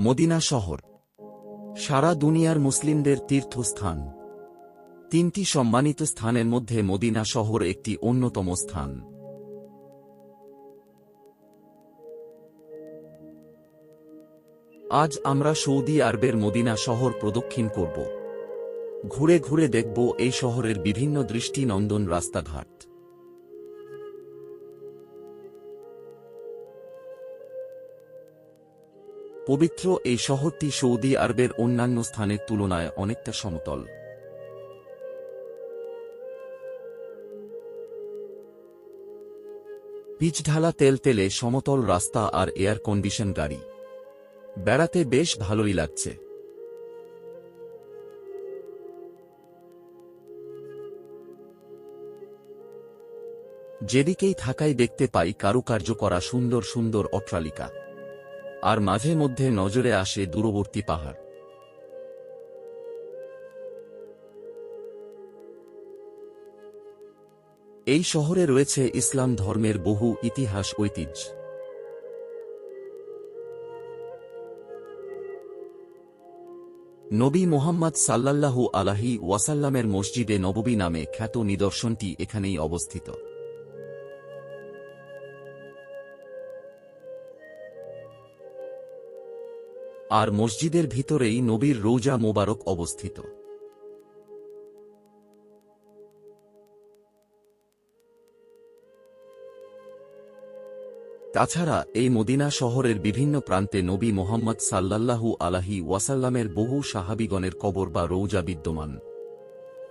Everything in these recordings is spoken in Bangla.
মদিনা শহর। সারা দুনিয়ার মুসলিমদের তীর্থস্থান। তিনটি সম্মানিত স্থানের মধ্যে মদিনা শহর একটি অন্যতম স্থান। আজ আমরা সৌদি আরবের মদিনা শহর প্রদক্ষিণ করব। ঘুরে ঘুরে দেখব এই শহরের বিভিন্ন দৃষ্টিনন্দন রাস্তাঘাট। পবিত্র এই শহরটি সৌদি আরবের অন্যান্য স্থানের তুলনায় অনেকটা সমতল। পিচঢালা তেলতেলে সমতল রাস্তা আর এয়ার কন্ডিশন গাড়ি। বেড়াতে বেশ ভালোই লাগছে। যেদিকেই থাকাই দেখতে পাই কারুকার্য করা সুন্দর সুন্দর অট্টালিকা। আর মাঝে মধ্যে নজরে আসে দূরবর্তী পাহাড়। এই শহরে রয়েছে ইসলাম ধর্মের বহু ইতিহাস ঐতিহ্য। নবী মোহাম্মদ সাল্লাল্লাহু আলাহি ওয়াসাল্লামের মসজিদে নববী নামে খ্যাত নিদর্শনটি এখানেই অবস্থিত। আর মসজিদের ভিতরেই নবীর রৌজা মোবারক অবস্থিত। তাছাড়া এই মদিনা শহরের বিভিন্ন প্রান্তে নবী মোহাম্মদ সাল্লাল্লাহু আলাহি ওয়াসাল্লামের বহু সাহাবিগণের কবর বা রৌজা বিদ্যমান।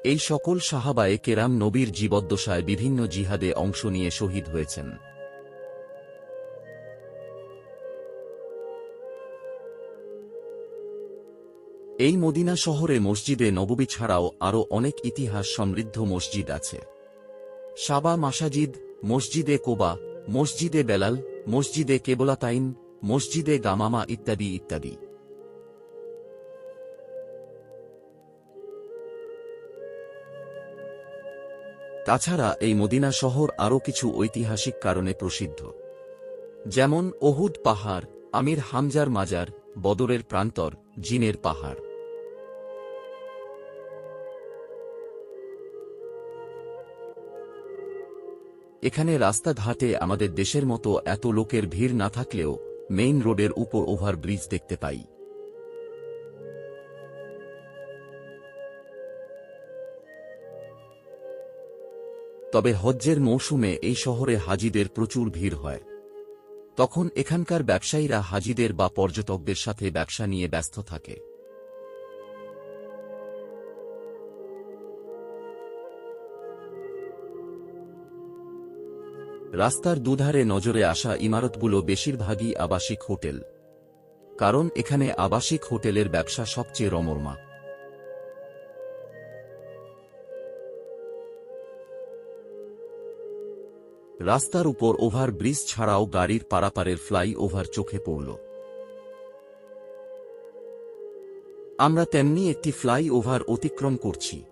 এই সকল সাহাবায়ে কেরাম নবীর জীবদ্দশায় বিভিন্ন জিহাদে অংশ নিয়ে শহীদ হয়েছেন। এই মদিনা শহরে মসজিদে নববী ছাড়াও আরও অনেক ইতিহাস সমৃদ্ধ মসজিদ আছে। সাবা মাসাজিদ, মসজিদে কোবা, মসজিদে বেলাল, মসজিদে কেবলাতাইন, মসজিদে গামামা ইত্যাদি ইত্যাদি। তাছাড়া এই মদিনা শহর আরও কিছু ঐতিহাসিক কারণে প্রসিদ্ধ। যেমন ওহুদ পাহাড়, আমির হামজার মাজার, বদরের প্রান্তর, জিনের পাহাড়। এখানে রাস্তাঘাটে আমাদের দেশের মতো এত লোকের ভিড় না থাকলেও মেইন রোডের উপর ওভারব্রিজ দেখতে পাই। তবে হজ্জের মৌসুমে এই শহরে হাজিদের প্রচুর ভিড় হয়। তখন এখানকার ব্যবসায়ীরা হাজিদের বা পর্যটকদের সাথে ব্যবসা নিয়ে ব্যস্ত থাকে। রাস্তার দুধারে নজরে আসা ইমারতগুলো বেশিরভাগই আবাসিক হোটেল। কারণ এখানে আবাসিক হোটেলের ব্যবসা সবচেয়ে রমরমা। রাস্তার উপর ওভার ব্রিজ ছাড়াও গাড়ির পারাপারের ফ্লাই ওভার চোখে পড়ল। আমরা তেমনি একটি ফ্লাই ওভার অতিক্রম করছি।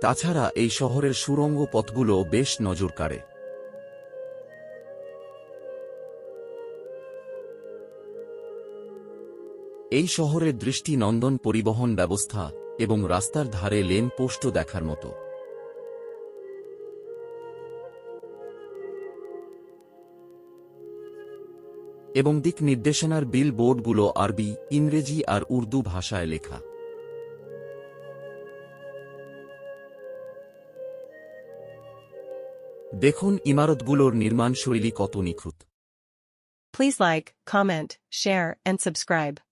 তাছাড়া এই শহরের সুরঙ্গ পথগুলো বেশ নজর কাড়ে। এই শহরের দৃষ্টি নন্দন পরিবহন ব্যবস্থা এবং রাস্তার ধারে লেন পোস্টও দেখার মতো। এবং দিক নির্দেশনার বিল বোর্ডগুলো আরবি, ইংরেজি আর উর্দু ভাষায় লেখা। দেখুন ইমারতগুলোর নির্মাণশৈলী কত নিখুঁত। Please like comment share and subscribe